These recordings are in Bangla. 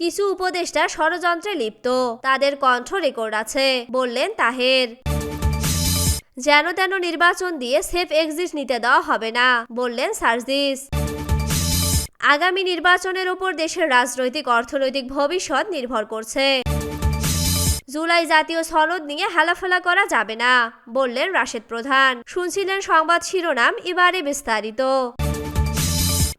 কিছু উপদেষ্টা ষড়যন্ত্রে লিপ্ত। তাদের কণ্ঠ রেকর্ড আছে, বললেন তাহের। যেন তেন নির্বাচন দিয়ে সেফ এক্সিট নিতে দেওয়া হবে না, বললেন সার্জিস। আগামী নির্বাচনের উপর দেশের রাজনৈতিক, অর্থনৈতিক ভবিষ্যৎ নির্ভর করছে। জুলাই জাতীয় সনদ নিয়ে হেলাফেলা করা যাবে না, বললেন রাশেদ প্রধান। শুনছিলেন সংবাদ শিরোনাম, এবারে বিস্তারিত।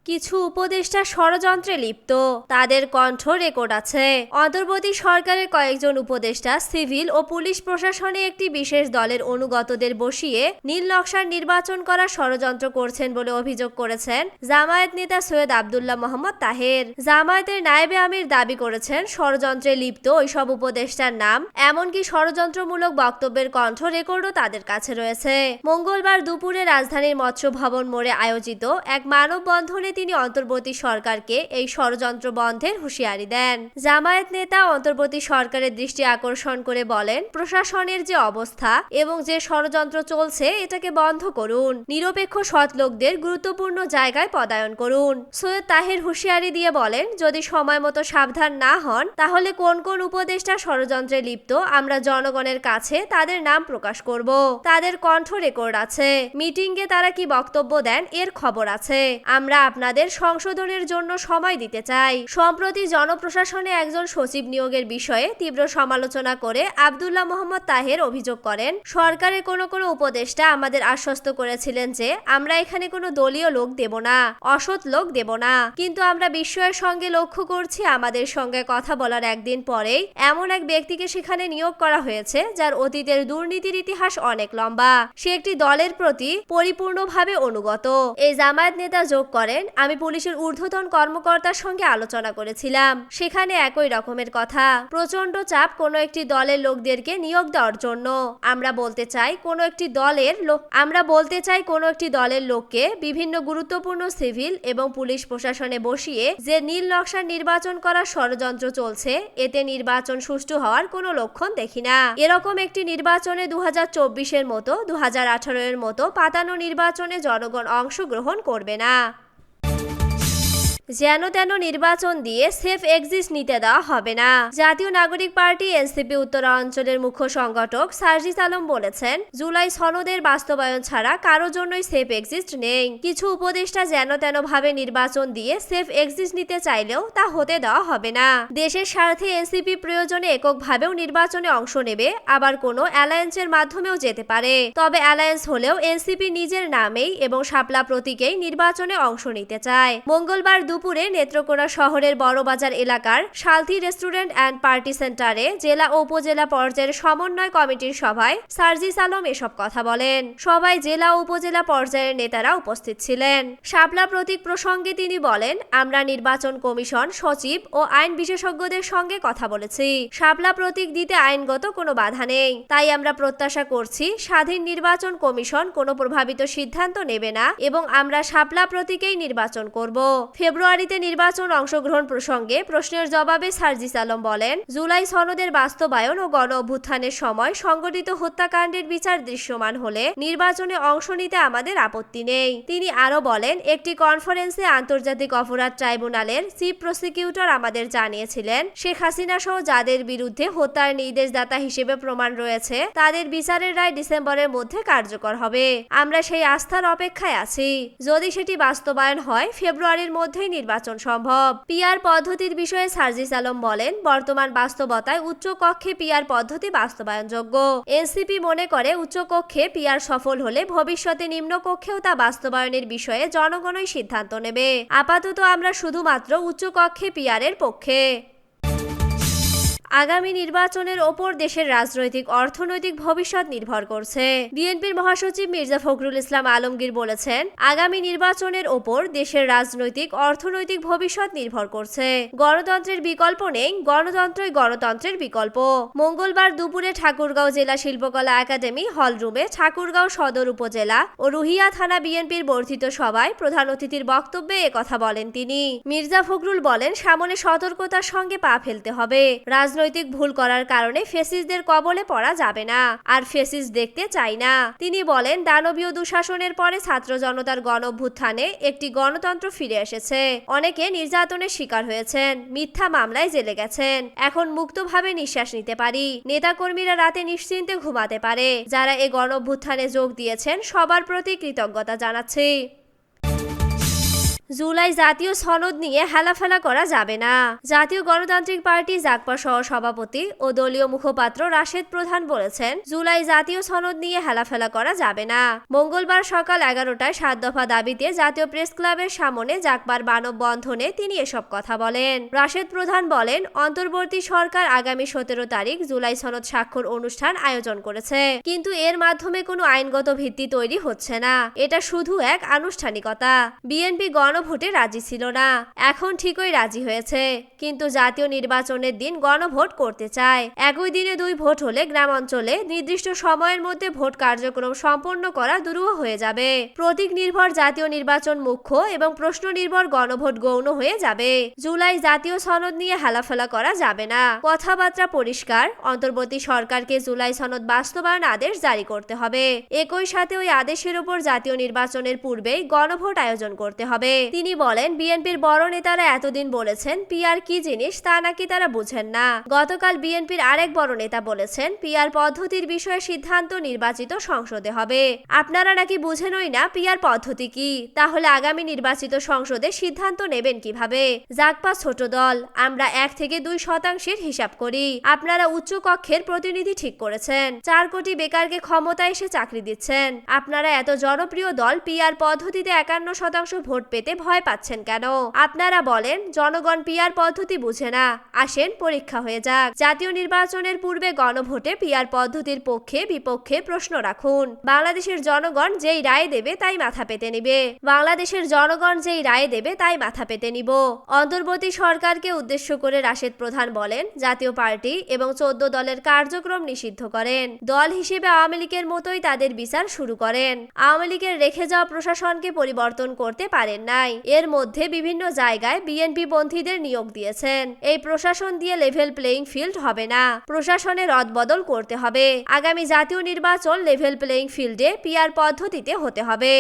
কিছু উপদেষ্টা ষড়যন্ত্রে লিপ্ত। তাদের কণ্ঠ রেকর্ড আছে। অন্তর্বর্তী সরকারের কয়েকজন উপদেষ্টা, সিভিল ও পুলিশ প্রশাসনে একটি বিশেষ দলের অনুগতদের বসিয়ে নীল নকশার নির্বাচন করার ষড়যন্ত্র করছেন বলে অভিযোগ করেছেন জামায়াত নেতা সৈয়দ আবদুল্লাহ মোহাম্মদ তাহের। জামায়াতের নায়েবে আমির দাবি করেছেন, ষড়যন্ত্রে লিপ্ত ওইসব উপদেষ্টার নাম, এমনকি ষড়যন্ত্রমূলক বক্তব্যের কণ্ঠ রেকর্ডও তাদের কাছে রয়েছে। মঙ্গলবার দুপুরে রাজধানীর মৎস্য ভবন মোড়ে আয়োজিত এক মানববন্ধনে তিনি অন্তর্বর্তী সরকারকে এই ষড়যন্ত্র বন্ধের হুঁশিয়ারি দেন। জামায়াত নেতা অন্তর্বর্তী সরকারের দৃষ্টি আকর্ষণ করে বলেন, প্রশাসনের যে অবস্থা এবং যে ষড়যন্ত্র চলছে, এটাকে বন্ধ করুন। নিরপেক্ষ সৎ লোকদের গুরুত্বপূর্ণ জায়গায় পদায়ন করুন। সৈয়দ তাহের হুঁশিয়ারি দিয়ে বলেন, যদি সময় মতো সাবধান না হন, তাহলে কোন কোন উপদেষ্টা ষড়যন্ত্রে লিপ্ত, আমরা জনগণের কাছে তাদের নাম প্রকাশ করব। তাদের কণ্ঠ রেকর্ড আছে। মিটিংয়ে তারা কি বক্তব্য দেন, এর খবর আছে। আমরা আপনাদের সংশোধনের জন্য সময় দিতে চাই। সম্প্রতি জনপ্রশাসনে একজন সচিব নিয়োগের বিষয়ে তীব্র সমালোচনা করে আবদুল্লাহ মোহাম্মদ তাহের অভিযোগ করেন, সরকারের কোনো কোনো উপদেষ্টা আমাদের আশ্বস্ত করেছিলেন যে আমরা এখানে কোনো দলীয় লোক দেব না, অসৎ লোক দেব না। কিন্তু আমরা বিস্ময়ের সঙ্গে লক্ষ্য করছি আমাদের সঙ্গে কথা বলার একদিন পরেই এমন এক ব্যক্তিকে সেখানে নিয়োগ করা হয়েছে যার অতীতের দুর্নীতির ইতিহাস অনেক লম্বা। সে একটি দলের প্রতি পরিপূর্ণভাবে অনুগত। এই জামায়াত নেতা যোগ করেন আমি পুলিশের ঊর্ধ্বতন কর্মকর্তার সঙ্গে আলোচনা করেছিলাম। সেখানে একই রকমের কথা। প্রচণ্ড চাপ কোনো একটি দলের লোকদেরকে নিয়োগ দেওয়ার জন্য। আমরা বলতে চাই কোনো একটি দলের লোক আমরা বলতে চাই কোনো একটি দলের লোককে বিভিন্ন গুরুত্বপূর্ণ সিভিল এবং পুলিশ প্রশাসনে বসিয়ে যে নীল নকশার নির্বাচন করার ষড়যন্ত্র চলছে, এতে নির্বাচন সুষ্ঠু হওয়ার কোনো লক্ষণ দেখি না। এরকম একটি নির্বাচনে দু চব্বিশের মতো দু হাজার আঠারো এর মতো পাতানো নির্বাচনে জনগণ অংশগ্রহণ করবে না। যেন তেন নির্বাচন দিয়ে সেফ এক্সিস্ট নিতে দেওয়া হবে না। জাতীয় নাগরিক পার্টি, এনসিপি উত্তরাঞ্চলের মুখ্য সংগঠক সার্জিস আলম বলেছেন, জুলাই সনদের বাস্তবায়ন ছাড়া কারও জন্যই সেফ এক্সিস্ট নেই। কিছু উপদেষ্টা যেন তেন ভাবে নির্বাচন দিয়ে সেফ এক্সিস্ট নিতে চাইলেও তা হতে দেওয়া হবে না। দেশের স্বার্থে এনসিপি প্রয়োজনে এককভাবেও নির্বাচনে অংশ নেবে, আবার কোনো অ্যালায়েন্সের মাধ্যমেও যেতে পারে। তবে অ্যালায়েন্স হলেও এনসিপি নিজের নামেই এবং শাপলা প্রতীকেই নির্বাচনে অংশ নিতে চায়। মঙ্গলবার দুপুরে নেত্রকোনা শহরের বড়বাজার এলাকার সালথি রেস্টুরেন্ট অ্যান্ড পার্টি সেন্টারে জেলা ও উপজেলা পর্যায়ের সমন্বয় কমিটির সভায় সার্জিস আলম এসব কথা বলেন। সবাই জেলা ও উপজেলা পর্যায়ের নেতারা উপস্থিত ছিলেন। শাপলা প্রতীক প্রসঙ্গে তিনি বলেন, আমরা নির্বাচন কমিশন, সচিব ও আইন বিশেষজ্ঞদের সঙ্গে কথা বলেছি। শাপলা প্রতীক দিতে আইনগত কোনো বাধা নেই। তাই আমরা প্রত্যাশা করছি, স্বাধীন নির্বাচন কমিশন কোনো প্রভাবিত সিদ্ধান্ত নেবে না এবং আমরা শাপলা প্রতীকেই নির্বাচন করব। ফেব্রুয়ারিতে নির্বাচন অংশগ্রহণ প্রসঙ্গে প্রশ্নের জবাবে সার্জিস আলম বলেন, জুলাই সনদের বাস্তবায়ন ও গণ অভ্যুত্থানের সময় সংগঠিত হত্যাকাণ্ডের বিচার দৃশ্যমান হলে নির্বাচনে অংশ নিতে আমাদের আপত্তি নেই। তিনি আরও বলেন, একটি কনফারেন্সে আন্তর্জাতিক অপরাধ ট্রাইব্যুনালের চিফ প্রসিকিউটর আমাদের জানিয়েছিলেন, শেখ হাসিনা সহ যাদের বিরুদ্ধে হত্যার নির্দেশদাতা হিসেবে প্রমাণ রয়েছে, তাদের বিচারের রায় ডিসেম্বরের মধ্যে কার্যকর হবে। আমরা সেই আস্থার অপেক্ষায় আছি। যদি সেটি বাস্তবায়ন হয়, ফেব্রুয়ারির মধ্যেই নির্বাচন সম্ভব। পিয়ার পদ্ধতির বিষয়ে সার্জিস আলম বলেন, বর্তমান বাস্তবতায় উচ্চ কক্ষে পিআর পদ্ধতি বাস্তবায়নযোগ্য। এনসিপি মনে করে উচ্চ কক্ষে পিআর সফল হলে ভবিষ্যতে নিম্ন কক্ষেও তা বাস্তবায়নের বিষয়ে জনগণই সিদ্ধান্ত নেবে। আপাতত আমরা শুধুমাত্র উচ্চ কক্ষে পিআর এর পক্ষে। আগামী নির্বাচনের ওপর দেশের রাজনৈতিক, অর্থনৈতিক ভবিষ্যৎ নির্ভর করছে। বিএনপির মহাসচিব মির্জা ফখরুল ইসলাম আলমগীর বলেছেন, আগামী নির্বাচনের ওপর দেশের রাজনৈতিক, অর্থনৈতিক ভবিষ্যৎ নির্ভর করছে। গণতন্ত্রের বিকল্প নেই, গণতন্ত্রই গণতন্ত্রের বিকল্প। মঙ্গলবার দুপুরে ঠাকুরগাঁও জেলা শিল্পকলা একাডেমি হলরুমে ঠাকুরগাঁও সদর উপজেলা ও রুহিয়া থানা বিএনপির বর্ধিত সভায় প্রধান অতিথির বক্তব্যে একথা বলেন তিনি। মির্জা ফখরুল বলেন, সামনে সতর্কতার সঙ্গে পা ফেলতে হবে। রাজনৈতিক রাজনৈতিক ভুল করার কারণে ফেসিসদের কবলে পড়া যাবে না, আর ফেসিস দেখতে চাই না। তিনি বলেন, দানবীয় দুঃশাসনের পরে ছাত্র জনতার গণভ্যুত্থানে একটি গণতন্ত্র ফিরে এসেছে। অনেকে নির্যাতনের শিকার হয়েছেন, মিথ্যা মামলায় জেলে গেছেন। এখন মুক্তভাবে নিঃশ্বাস নিতে পারি। নেতাকর্মীরা রাতে নিশ্চিন্তে ঘুমাতে পারে। যারা এ গণভ্যুত্থানে যোগ দিয়েছেন, সবার প্রতি কৃতজ্ঞতা জানাচ্ছি। জুলাই জাতীয় সনদ নিয়ে হেলাফেলা করা যাবে না। জাতীয় গণতান্ত্রিক পার্টি জাকপা সহ সভাপতি ও দলীয় মুখপাত্র রাশেদ প্রধান বলেছেন, জুলাই জাতীয় সনদ নিয়ে হেলাফেলা করা যাবে না। মঙ্গলবার সকাল এগারোটায় সাত দফা দাবিতে জাতীয় প্রেস ক্লাবের সামনে মানব বন্ধনে তিনি এসব কথা বলেন। রাশেদ প্রধান বলেন, অন্তর্বর্তী সরকার আগামী সতেরো তারিখ জুলাই সনদ স্বাক্ষর অনুষ্ঠান আয়োজন করেছে, কিন্তু এর মাধ্যমে কোনো আইনগত ভিত্তি তৈরি হচ্ছে না। এটা শুধু এক আনুষ্ঠানিকতা। বিএনপি গণভোটে রাজি ছিল না। এখন ঠিকই রাজি হয়েছে, কিন্তু জাতীয় নির্বাচনের দিন গণভোট করতে চায়। একই দিনে দুই ভোট হলে গ্রাম অঞ্চলে নির্দিষ্ট সময়ের মধ্যে ভোট কার্যক্রম সম্পন্ন করা দুরূহ হয়ে যাবে। প্রতীক নির্ভর জাতীয় নির্বাচন মুখ্য এবং প্রশ্ন নির্ভর গণভোট গৌণ হয়ে যাবে। জুলাই জাতীয় সনদ নিয়ে হেলাফেলা করা যাবে না। কথাবার্তা পরিষ্কার, অন্তর্বর্তী সরকারকে জুলাই সনদ বাস্তবায়ন আদেশ জারি করতে হবে। একই সাথে ওই আদেশের উপর জাতীয় নির্বাচনের পূর্বেই গণভোট আয়োজন করতে হবে। তিনি বলেন, বিএনপির বড় নেতারা এতদিন বলেছেন, পিআর কি জিনিস তা নাকি তারা বুঝেন না। গতকাল বিএনপির আরেক বড় নেতা বলেছেন, পিআর পদ্ধতির বিষয়ে সিদ্ধান্ত নির্বাচিত সংসদে হবে। আপনারা নাকি বুঝেনই না পিআর পদ্ধতি কি? তাহলে আগামী নির্বাচিত সংসদে সিদ্ধান্ত নেবেন কীভাবে? জাকপা ছোট দল, আমরা এক থেকে দুই শতাংশের হিসাব করি। আপনারা উচ্চ কক্ষের প্রতিনিধি ঠিক করেছেন। চার কোটি বেকারকে ক্ষমতায় এসে চাকরি দিচ্ছেন। আপনারা এত জনপ্রিয় দল পিআর পদ্ধতিতে একান্ন শতাংশ ভোট পেতে ভয় পাচ্ছেন কেন? আপনারা বলেন, জনগণ পিআর পদ্ধতি বুঝে না। আসেন, পরীক্ষা হয়ে যাক। জাতীয় নির্বাচনের পূর্বে গণভোটে পিয়ার পদ্ধতির পক্ষে বিপক্ষে প্রশ্ন রাখুন। বাংলাদেশের জনগণ যেই রায় দেবে তাই মাথা পেতে নিবে। বাংলাদেশের জনগণ যেই রায় দেবে তাই মাথা পেতে নিব। অন্তর্বর্তী সরকারকে উদ্দেশ্য করে রাশেদ প্রধান বলেন, জাতীয় পার্টি এবং চোদ্দ দলের কার্যক্রম নিষিদ্ধ করেন। দল হিসেবে আওয়ামী লীগের মতোই তাদের বিচার শুরু করেন। আওয়ামী লীগের রেখে যাওয়া প্রশাসনকে পরিবর্তন করতে পারেন নাই এর মধ্যে বিভিন্ন জায়গায় বিএনপি পন্থীদের নিয়োগ দিয়েছেন। এই প্রশাসন দিয়ে লেভেল প্লেইং ফিল্ড হবে না। প্রশাসনে রদবদল করতে হবে। আগামী জাতীয় নির্বাচন লেভেল প্লেইং ফিল্ডে পিয়ার পদ্ধতিতে হতে হবে।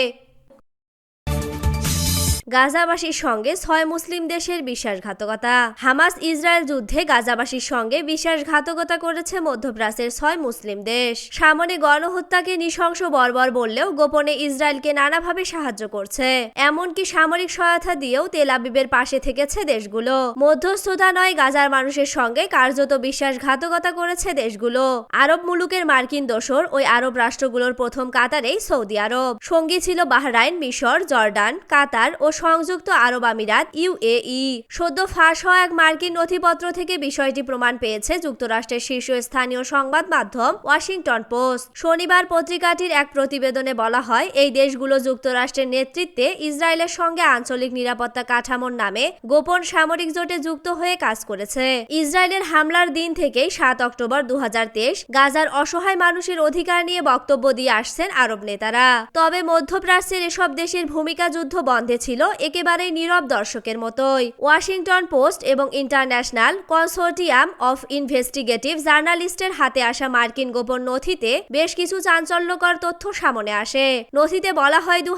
গাজাবাসীর সঙ্গে ছয় মুসলিম দেশের বিশ্বাসঘাতকতা। হামাস ইসরায়েল যুদ্ধে গাজাবাসীর সঙ্গে বিশ্বাসঘাতকতা করেছে মধ্যপ্রাচ্যের ছয় মুসলিম দেশ। সামনে গণহত্যাকে নৃশংস বর্বর বললেও গোপনে ইসরায়েলকে নানাভাবে সাহায্য করছে। এমনকি সামরিক সহায়তা দিয়েও তেল আবিবের পাশে থেকেছে দেশগুলো। মধ্যস্থতা নয় গাজার মানুষের সঙ্গে কার্যত বিশ্বাসঘাতকতা করেছে দেশগুলো। আরব মুলুকের মার্কিন দোসর ওই আরব রাষ্ট্রগুলোর প্রথম কাতারেই সৌদি আরব। সঙ্গী ছিল বাহরাইন, মিশর, জর্ডান, কাতার ও সংযুক্ত আরব আমিরাত ইউএই সদ্য ফাঁস হওয়া এক মার্কিন নথিপত্র থেকে বিষয়টি প্রমাণ পেয়েছে যুক্তরাষ্ট্রের শীর্ষস্থানীয় সংবাদ মাধ্যম ওয়াশিংটন পোস্ট। শনিবার পত্রিকাটির এক প্রতিবেদনে বলা হয়, এই দেশগুলো যুক্তরাষ্ট্রের নেতৃত্বে ইসরায়েলের সঙ্গে আঞ্চলিক নিরাপত্তা কাঠামোর নামে গোপন সামরিক জোটে যুক্ত হয়ে কাজ করেছে। ইসরায়েলের হামলার দিন থেকেই সাত অক্টোবর দু হাজার তেইশ গাজার অসহায় মানুষের অধিকার নিয়ে বক্তব্য দিয়ে আসছেন আরব নেতারা। তবে মধ্যপ্রাচ্যের এসব দেশের ভূমিকা যুদ্ধ বন্ধে ছিল একেবারেই নীরব দর্শকের মতোই। ওয়াশিংটন পোস্ট এবং ইন্টারন্যাশনাল কনসোর্টিয়াম অফ ইনভেস্টিগেটিভ জার্নালিস্টের হাতে আসা মার্কিন গোপন নথিতে বেশ কিছু চাঞ্চল্যকর তথ্য সামনে আসে। নথিতে বলা হয় দু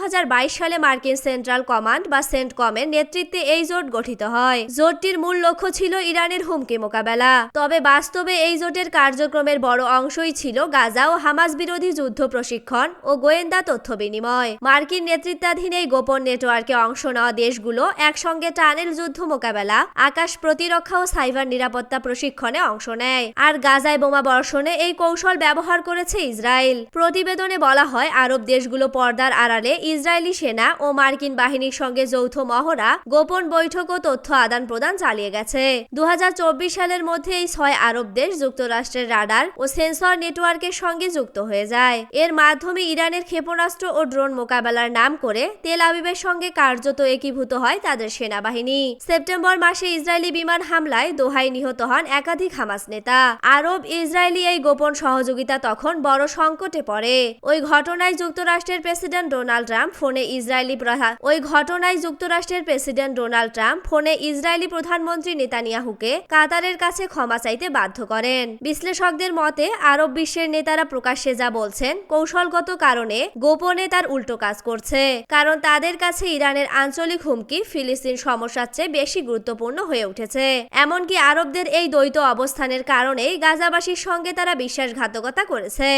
সালে মার্কিন সেন্ট্রাল কমান্ড বা সেন্টকমের নেতৃত্বে এই জোট গঠিত হয়। জোটটির মূল লক্ষ্য ছিল ইরানের হুমকি মোকাবেলা। তবে বাস্তবে এই জোটের কার্যক্রমের বড় অংশই ছিল গাজা ও হামাস বিরোধী যুদ্ধ প্রশিক্ষণ ও গোয়েন্দা তথ্য বিনিময়। মার্কিন নেতৃত্বাধীন এই গোপন নেটওয়ার্কে অংশ নেওয়া দেশগুলো একসঙ্গে টানেল যুদ্ধ মোকাবেলা, আকাশ প্রতিরক্ষা ও সাইবার নিরাপত্তা প্রশিক্ষণে অংশ নেয়। আর গাজায় বোমা বর্ষণে এই কৌশল ব্যবহার করেছে ইসরায়েল। প্রতিবেদনে বলা হয়, আরব দেশগুলো পর্দার আড়ালে ইসরায়েলি সেনা ও মার্কিন বাহিনীর সঙ্গে যৌথ মহড়া, গোপন বৈঠক ও তথ্য আদান প্রদান চালিয়ে গেছে। দু হাজার চব্বিশ সালের মধ্যে এই ছয় আরব দেশ যুক্তরাষ্ট্রের রাডার ও সেন্সর নেটওয়ার্কের সঙ্গে যুক্ত হয়ে যায়। এর মাধ্যমে ইরানের ক্ষেপণাস্ত্র ও ড্রোন মোকাবেলার নাম করে তেল আবিবের সঙ্গে কার্য কার্যত একীভূত হয় তাদের সেনাবাহিনী। সেপ্টেম্বর মাসে ইসরায়েলি বিমান হামলায় দোহায় নিহত হন একাধিক হামাস নেতা। আরব ইসরায়েলি এই গোপন সহযোগিতা তখন বড় সংকটে পড়ে। ওই ঘটনায় যুক্তরাষ্ট্রের প্রেসিডেন্ট ডোনাল্ড ট্রাম্প ফোনে ইসরায়েলি প্রধান ওই ঘটনায় যুক্তরাষ্ট্রের প্রেসিডেন্ট ডোনাল্ড ট্রাম্প ফোনে ইসরায়েলি প্রধানমন্ত্রী নেতানিয়াহুকে কাতারের কাছে ক্ষমা চাইতে বাধ্য করেন। বিশ্লেষকদের মতে, আরব বিশ্বের নেতারা প্রকাশ্যে যা বলছেন কৌশলগত কারণে গোপনে তার উল্টো কাজ করছে। কারণ তাদের কাছে ইরানের আঞ্চলিক হুমকি ফিলিস্তিন সমস্যার চেয়ে বেশি গুরুত্বপূর্ণ হয়ে উঠেছে। এমনকি আরবদের এই দ্বৈত অবস্থানের কারণেই গাজাবাসীর সঙ্গে তারা বিশ্বাসঘাতকতা করেছে।